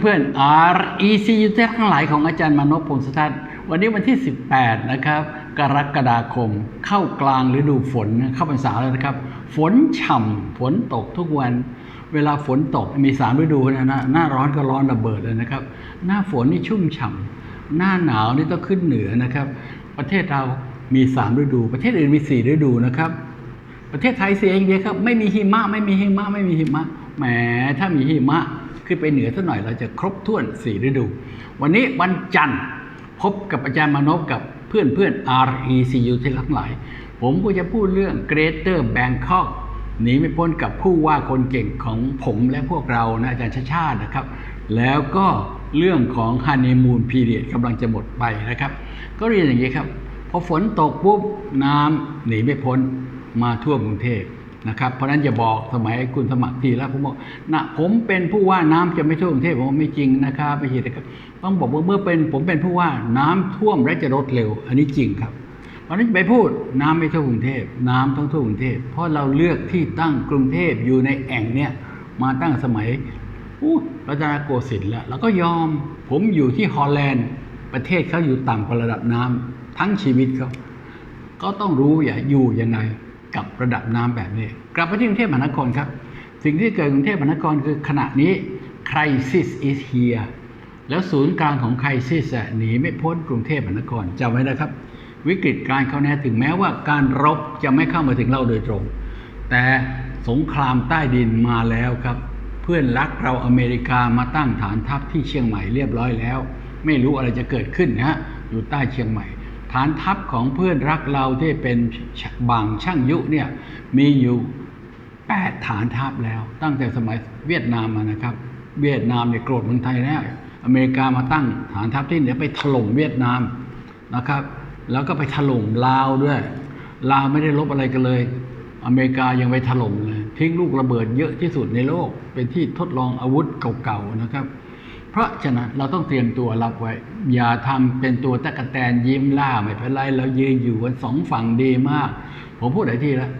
เพื่อน REC ยูเทั้งหลายของอาจารย์มานพพงศธรวันนี้วันที่ 18 นะครับ กรกฎาคม เข้ากลางฤดูฝนเข้าพรรษาแล้วนะครับ ฝนฉ่ำฝนตกทุกวัน เวลาฝนตกมีสามฤดูนะนะหน้าร้อนก็ร้อนระเบิดเลยนะครับ หน้าฝนนี่ชุ่มฉ่ำหน้าหนาวนี่ต้องขึ้นเหนือนะครับ ประเทศเรามีสามฤดู ประเทศอื่นมีสี่ฤดูนะครับ ประเทศไทยเสียเองเดียวครับไม่มีหิมะไม่มีหิมะไม่มีหิมะแหมถ้ามีหิมะ ขึ้นไปเหนือสักหน่อยเราจะครบถ้วนสี่ฤดู วันนี้วันจันทร์พบกับอาจารย์มานพกับเพื่อนเพื่อน RECU ที่ทั้งหลาย ผมก็จะพูดเรื่อง Greater Bangkok หนีไม่พ้นกับผู้ว่าคนเก่งของผมและพวกเรานะอาจารย์ชาชาตินะครับ แล้วก็เรื่องของฮันนีมูนพีเรียดกำลังจะหมดไปนะครับ ก็เรียนอย่างนี้ครับ พอฝนตกปุ๊บน้ำหนีไม่พ้นมาทั่วกรุงเทพ นะครับ เพราะฉะนั้นอย่าบอกสมัยคุณสมัครทีแล้วผมบอกนะผมเป็นผู้ว่าน้ำจะไม่ท่วมกรุงเทพผมไม่จริงนะครับไม่ใช่นต้องบอกว่าเมื่อเป็นผมเป็นผู้ว่าน้ำท่วมและจะลดเร็ว อันนี้จริงครับเพราะฉะนั้นไปพูดน้ำไม่ท่วมกรุงเทพน้ำต้องท่วมกรุงเทพเพราะเราเลือกที่ตั้งกรุงเทพอยู่ในแอ่งเนี่ยมาตั้งสมัยอู้รัตนโกสินทร์แล้วแล้วก็ยอมผมอยู่ที่ฮอลแลนด์ประเทศเขาอยู่ต่ำกว่าระดับน้ำทั้งชีวิตเขาก็ต้องรู้อย่าอยู่ยังไง กับระดับน้ำแบบนี้ กลับไปที่กรุงเทพมหานครครับ สิ่งที่เกิดกรุงเทพมหานครคือขณะนี้ crisis is here แล้วศูนย์กลางของ crisis หนีไม่พ้นกรุงเทพมหานครจำไว้นะครับ วิกฤตการเข้าแน่ถึงแม้ว่าการรบจะไม่เข้ามาถึงเราโดยตรง แต่สงครามใต้ดินมาแล้วครับ เพื่อนรักเราอเมริกามาตั้งฐานทัพที่เชียงใหม่เรียบร้อยแล้ว ไม่รู้อะไรจะเกิดขึ้นนะฮะอยู่ใต้เชียงใหม่ ฐานทัพของเพื่อนรักเราที่เป็นบางช่างยุเนี่ยมีอยู่ 8 ฐานทัพแล้ว ตั้งแต่สมัยเวียดนามมานะครับ เวียดนามเนี่ยโกรธเมืองไทยแล้วอเมริกามาตั้งฐานทัพที่เหนือไปถล่มเวียดนามนะครับ แล้วก็ไปถล่มลาวด้วย ลาวไม่ได้ลบอะไรกันเลย อเมริกายังไปถล่มเลยทิ้งลูกระเบิดเยอะที่สุดในโลกเป็นที่ทดลองอาวุธเก่าๆนะครับ เพราะฉะนั้นเราต้องเตรียมตัวรับไว้ อย่าทำเป็นตัวตะกะแตนยิ้มล่าไม่เป็นไรเรายืนอยู่กันสองฝั่งดีมาก ผมพูดหลายทีแล้ว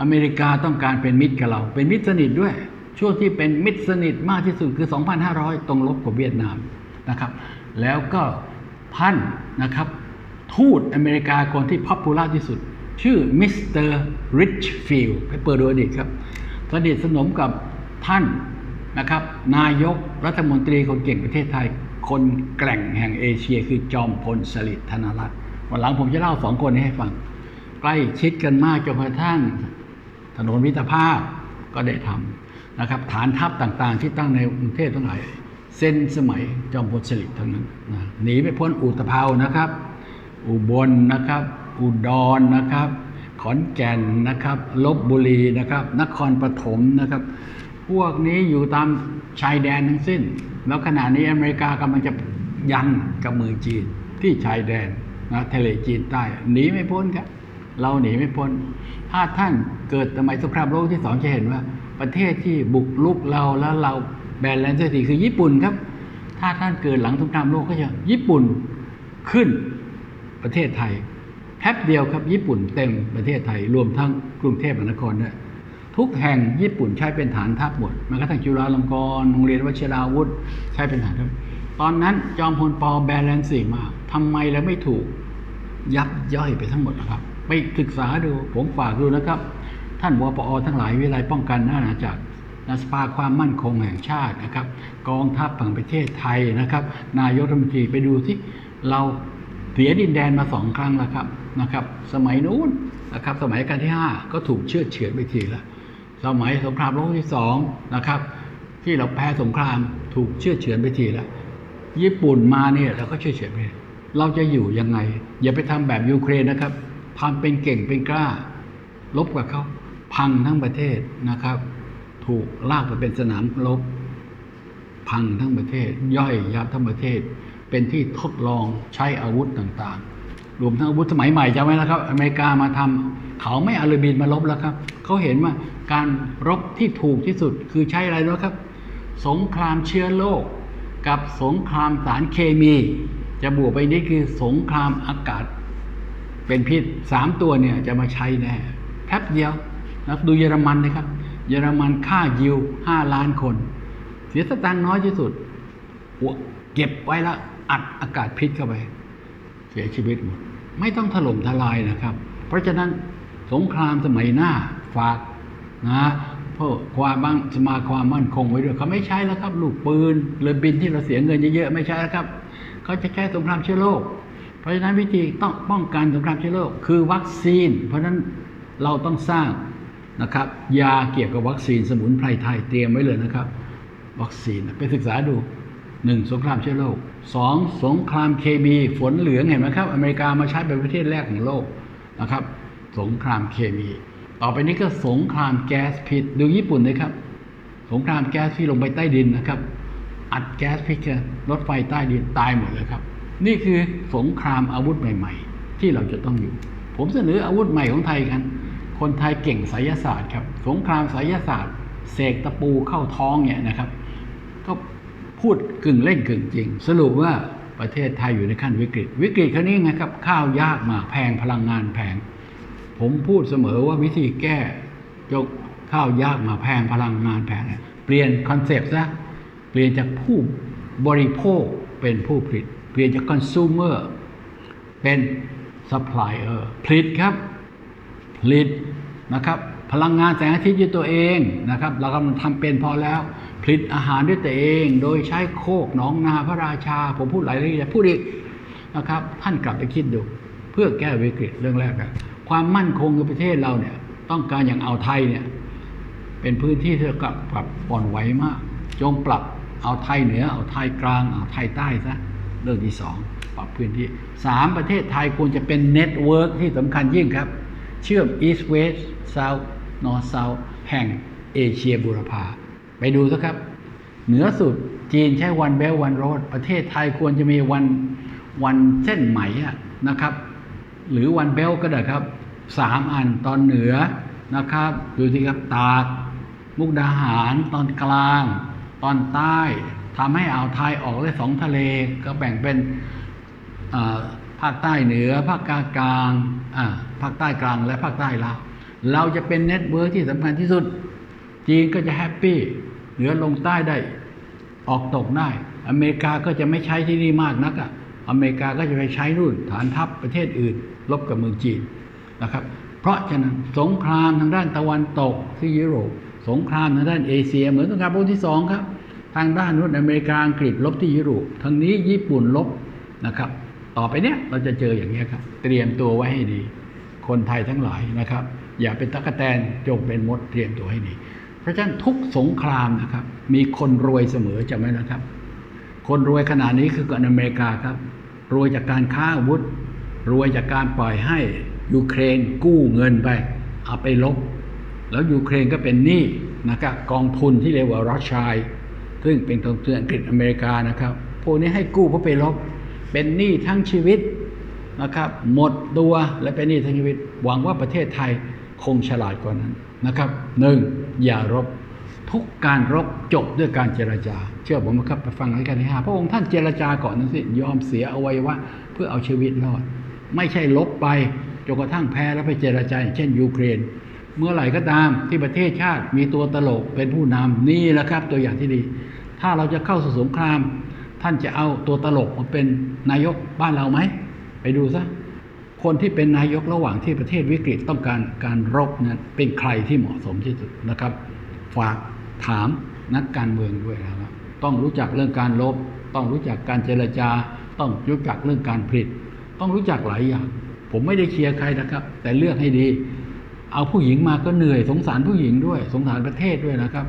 อเมริกาต้องการเป็นมิตรกับเรา เป็นมิตรสนิทด้วย ช่วงที่เป็นมิตรสนิทมากที่สุดคือ 2,500 ตรงลบกับเวียดนามนะครับ แล้วก็ท่านนะครับ ทูตอเมริกาคนที่พั p ปูล่าที่สุด ชื่อมิสเตอร์ริชฟิลด์ไปเปิดดูอดีตครับสนิทสนมกับท่าน นะครับ นายกรัฐมนตรีคนเก่งประเทศไทย คนแกร่งแห่งเอเชีย คือจอมพลสฤษดิ์ธนรัตน์วันหลังผมจะเล่าสองคนนี้ให้ฟัง ใกล้ชิดกันมากจนกระทั่งถนนมิตรภาพก็ได้ทำนะครับ ฐานทัพต่างๆ ที่ตั้งในกรุงเทพทั้งหลายเส้นสมัยจอมพลสฤษดิ์ทั้งนั้นนะหนีไม่พ้นอุตภาวนะครับ อุบลนะครับ อุดรนะครับ ขอนแก่นนะครับลบบุรีนะครับ นครปฐมนะครับ พวกนี้อยู่ตามชายแดนทั้งสิ้น แล้วขณะนี้อเมริกากำลังจะยันกับมือจีนที่ชายแดนนะทะเลจีนใต้หนีไม่พ้นครับ เราหนีไม่พ้น ถ้าท่านเกิดสมัยสงครามโลกที่สองจะเห็นว่า ประเทศที่บุกลุกเราแล้วเราแบนแลนด์สียทีคือญี่ปุ่นครับ ถ้าท่านเกิดหลังสงครามโลกก็จะญี่ปุ่นขึ้นประเทศไทยแป๊บเดียวครับญี่ปุ่นเต็มประเทศไทยรวมทั้งกรุงเทพมหานครด้วย ทุกแห่งญี่ปุ่นใช้เป็นฐานทัพหมดแม้กระทั่งจุฬาลงกรณ์โรงเรียนวชิราวุธ ใช้เป็นฐานทัพตอนนั้นจอมพลปอแบนแลนด์สีมาทำไมแล้วไม่ถูกยับย่อยไปทั้งหมดนะครับ ไปศึกษาดูผมฝากดูนะครับ ท่านวปอทั้งหลายวิไลป้องกันนานาจักรนสภาความมั่นคงแห่งชาตินะครับ กองทัพแห่งประเทศไทยนะครับ นายกรัฐมนตรีไปดูที่เราเสียดินแดนมาสองครั้งแล้วครับนะครับ สมัยนู้นนะครับ สมัยการที่ 5 ก็ถูกเชื่อเฉือนไปทีละ สมัยสงครามโลกที่สองนะครับ ที่เราแพ้สงครามถูกเชื่อเฉือนไปทีละญี่ปุ่นมาเนี่ยเราก็เชื่อเฉยไปเราจะอยู่ยังไง อย่าไปทำแบบยูเครนนะครับทำเป็นเก่งเป็นกล้า ลบกับเขาพังทั้งประเทศนะครับ ถูกลากไปเป็นสนามรบพังทั้งประเทศ ย่อยยับทั้งประเทศ เป็นที่ทดลองใช้อาวุธต่างๆ รวมทั้งอาวุธสมัยใหม่จำไว้นะครับ อเมริกามาทำเขาไม่เอาเรือบินมาลบแล้วครับเขาเห็นว่าการรบที่ถูกที่สุดคือใช้อะไรรู้ครับ สงครามเชื้อโรคกับสงครามสารเคมี จะบวกไปนี่คือสงครามอากาศ เป็นพิษสามตัวเนี่ยจะมาใช้แน่แป๊บเดียวนะดูเยอรมันนะครับ เยอรมันฆ่ายิวห้าล้านคน เสียสตังค์น้อยที่สุดเก็บไว้แล้วอัดอากาศพิษเข้าไป สียชีวิตหมด ไม่ต้องถล่มทลายนะครับ เพราะฉะนั้นสงครามสมัยหน้าฝากนะเพื่อความมั่งสมาความมั่นคงไว้ด้วยเขาไม่ใช้แล้วครับ ลูกปืนเรือบินที่เราเสียเงินเยอะๆไม่ใช่แล้วครับเขาจะใช้สงครามเชื้อโรคเพราะฉะนั้นวิธีต้องป้องกันสงครามเชื้อโรคคือวัคซีน เพราะฉะนั้นเราต้องสร้างนะครับ ยาเกี่ยวกับวัคซีนสมุนไพรไทยเตรียมไว้เลยนะครับ วัคซีนไปศึกษาดู หนึ่งสงครามเชื้อโรคสองสงครามเคมีฝนเหลืองเห็นไหมครับ อเมริกามาใช้เป็นประเทศแรกของโลกนะครับ สงครามเคมี ต่อไปนี้ก็สงครามแก๊สพิษดูญี่ปุ่นเลยครับ สงครามแก๊สที่ลงไปใต้ดินนะครับ อัดแก๊สพิษรถไฟใต้ดินตายหมดเลยครับ นี่คือสงครามอาวุธใหม่ ๆ ที่เราจะต้องอยู่ ผมเสนออาวุธใหม่ของไทยกัน คนไทยเก่งไสยศาสตร์ครับ สงครามไสยศาสตร์เสกตะปูเข้าท้องเนี่ยนะครับ ก็ พูดกึ่งเล่นกึ่งจริง สรุปว่าประเทศไทยอยู่ในขั้นวิกฤต วิกฤตครั้นี้ไงครับ ข้าวยากมาแพงพลังงานแพงผมพูดเสมอว่าวิธีแก้ยกข้าวยากมาแพงพลังงานแพงเนี่ยเปลี่ยนคอนเซปต์ซะเปลี่ยนจากผู้บริโภคเป็นผู้ผลิต เปลี่ยนจากคอน sumer เป็นซัพพลายเออร์ผลิตครับผลิตนะครับ พลังงานแสงอาทิตย์ด้วยตัวเองนะครับ เรากำลังทำเป็นพอแล้ว ลิตอาหารด้วยตัวเอง โดยใช้โคกหนองนาพระราชา ผมพูดหลายเรื่องพูดอีกนะครับ ท่านกลับไปคิดดู เพื่อแก้วิกฤตเรื่องแรกอะความมั่นคงในประเทศเราเนี่ย ต้องการอย่างเอาไทยเนี่ย เป็นพื้นที่ที่กับปรับอ่อนไหวมาก จงปรับเอาไทยเหนือเอาไทยกลางเอาไทยใต้ซะเรื่องที่สองปรับพื้นที่สามประเทศไทยควรจะเป็นเน็ตเวิร์กที่สำคัญยิ่งครับ เชื่อม East West South North South แห่งเอเชียบูรพา ไปดูสักครับ เหนือสุดจีนใช้วันเบลวันโรดประเทศไทยควรจะมีวันวันเส้นไหมนะครับ หรือวันเบลก็ได้ครับสามอันตอนเหนือนะครับ ดูสิครับตาก มุกดาหารตอนกลาง ตอนใต้ทำให้อ่าวไทยออกได้สองทะเลก็แบ่งเป็นภาคใต้เหนือ ภาคกลางกลางภาคใต้กลางและภาคใต้ลาวเราจะเป็นเน็ตเวิร์กที่สำคัญที่สุด จีนก็จะแฮปปี้เหนือลงใต้ได้ ออกตกได้ อเมริกาก็จะไม่ใช้ที่นี่มากนักอะอเมริกาก็จะไปใช้นู่นฐานทัพประเทศอื่น ลบกับเมืองจีนนะครับ เพราะฉะนั้นสงครามทางด้านตะวันตกที่ยุโรป สงครามทางด้านเอเชีย เหมือนสงครามโลกที่สองครับ ทางด้านนู้นอเมริกาอังกฤษลบที่ยุโรปทางนี้ญี่ปุ่นลบนะครับ ต่อไปเนี้ยเราจะเจออย่างนี้ยครับ เตรียมตัวไว้ให้ดี คนไทยทั้งหลายนะครับ อย่าเป็นตะกแตนจงเป็นมดเตรียมตัวให้ดี ราะฉะนั้นทุกสงครามนะครับ มีคนรวยเสมอจำไว้นะครับ คนรวยขนาดนี้คือคนอเมริกาครับ รวยจากการค้าอาวุธ รวยจากการปล่อยให้ยูเครนกู้เงินไปเอาไปลบ แล้วยูเครนก็เป็นหนี้นะครับกองทุนที่เรียกว่ารัสชัยซึ่งเป็นกองทุนอังกฤษอเมริกานะครับพวกนี้ให้กู้เพราะไปลบ เป็นหนี้ทั้งชีวิตนะครับ หมดตัวและเป็นหนี้ทั้งชีวิต หวังว่าประเทศไทย คงฉลาดกว่านั้นนะครับหนึ่งอย่ารบทุกการรบจบด้วยการเจรจา เชื่อผมนะครับไปฟังรายการที่ห้าพระองค์ท่านเจรจาก่อนนั้นสิยอมเสียอวัยวะเพื่อเอาชีวิตรอด ไม่ใช่ลบไปจนกระทั่งแพ้แล้วไปเจรจาอย่างเช่นยูเครน เมื่อไหร่ก็ตามที่ประเทศชาติมีตัวตลกเป็นผู้นำนี่แหละครับ ตัวอย่างที่ดี ถ้าเราจะเข้าสู่สงคราม ท่านจะเอาตัวตลกมาเป็นนายกบ้านเราไหมไปดูซะ คนที่เป็นนายกระหว่างที่ประเทศวิกฤตต้องการการรบเนี่ยเป็นใครที่เหมาะสมที่สุดนะครับ ฝากถามนักการเมืองด้วยนะครับ ต้องรู้จักเรื่องการรบต้องรู้จักการเจรจา ต้องรู้จักเรื่องการผลิต ต้องรู้จักหลายอย่าง ผมไม่ได้เชียร์ใครนะครับ แต่เลือกให้ดี เอาผู้หญิงมาก็เหนื่อยสงสารผู้หญิงด้วย สงสารประเทศด้วยนะครับ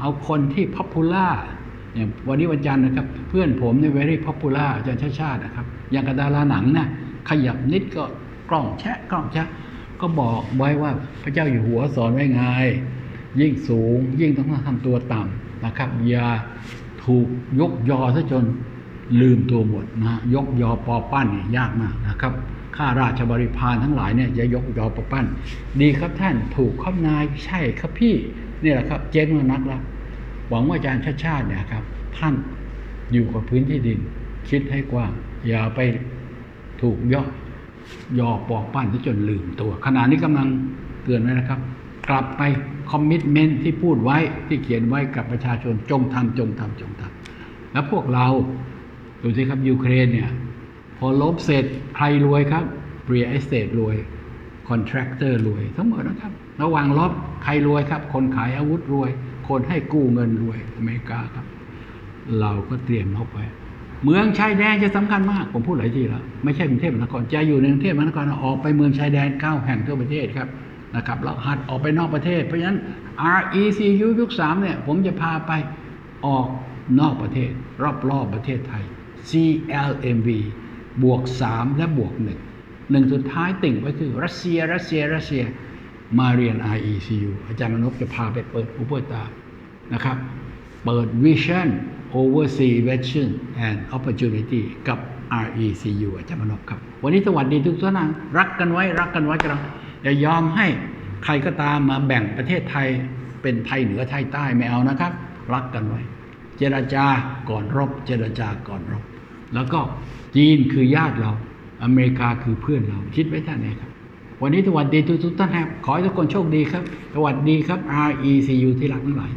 เอาคนที่พั p u ล่าอย่างวันนี้วันจันทร์นะครับ เพื่อนผมเนี่ย very popular อาจารย์ชาติชาตินะครับอย่างกับดาราหนังนะ ขยับนิดก็กล้องแชะกล้องแชะก็บอกไว้ว่าพระเจ้าอยู่หัวสอนไว้ไง ยิ่งสูงยิ่งต้องทำตัวต่ำนะครับ อย่าถูกยกยอซะจนลืมตัวหมดนะยกยอปอปั้นเนี่ยยากมากนะครับข้าราชบริพารทั้งหลายเนี่ยจะยกยอปอปั้น ดีครับท่านถูกครับนายใช่ครับพี่นี่แหละครับเจ๊งมานักแล้วหวังว่าอาจารย์ชาติชาติเนี่ยครับ ท่านอยู่กับพื้นที่ดิน คิดให้กว้างอย่าไป ถูกย่อยอปอกปั้นจนลืมตัว ขณะนี้กำลังเตือนไว้นะครับ กลับไปคอมมิชเมนต์ที่พูดไว้ที่เขียนไว้กับประชาชนจงทำจงทำจงทำแล้วพวกเราดูสิครับยูเครนเนี่ยพอลบเสร็จใครรวยครับเรีย e เ t ตรวยคอนแทคเตอร์รวยทั้งหมดนะครับ ระหว่างลบใครรวยครับ คนขายอาวุธรวย คนให้กู้เงินรวยอเมริกาครับ เราก็เตรียมลบไว้ เมืองชายแดนจะสำคัญมาก ผมพูดหลายทีแล้ว ไม่ใช่กรุงเทพมหานครจะอยู่ในกรุงเทพมหานครออกไปเมืองชายแดนเก้าแห่งทั่วประเทศครับนะครับแล้วหัดออกไปนอกประเทศ เพราะฉะนั้น RECU ยุค3เนี่ยผมจะพาไปออกนอกประเทศ รอบๆบประเทศไทย CLMV บวก 3 และบวก1หนึ่งสุดท้ายติ่งไว้คือ รัสเซีย รัสเซีย รัสเซีย มาเรียน RECU อาจารย์มนพจะพาไปเปิดหูเปิดตานะครับ เปิด Vision Oversea Vision and Opportunity กับ RECU อาจารย์มนพครับ วันนี้สวัสดีทุกท่านรักกันไว้รักกันไว้กันอย่ายอมให้ใครก็ตามมาแบ่งประเทศไทยเป็นไทยเหนือไทยใต้ไม่เอานะครับ รักกันไว้ เจรจาก่อนรบ เจรจาก่อนรบ แล้วก็จีนคือญาติเรา อเมริกาคือเพื่อนเราคิดไว้ท่านไหนครับ วันนี้สวัสดีทุกท่านครับขอให้ทุกคนโชคดีครับสวัสดีครับ RECU ที่รักทั้งหลาย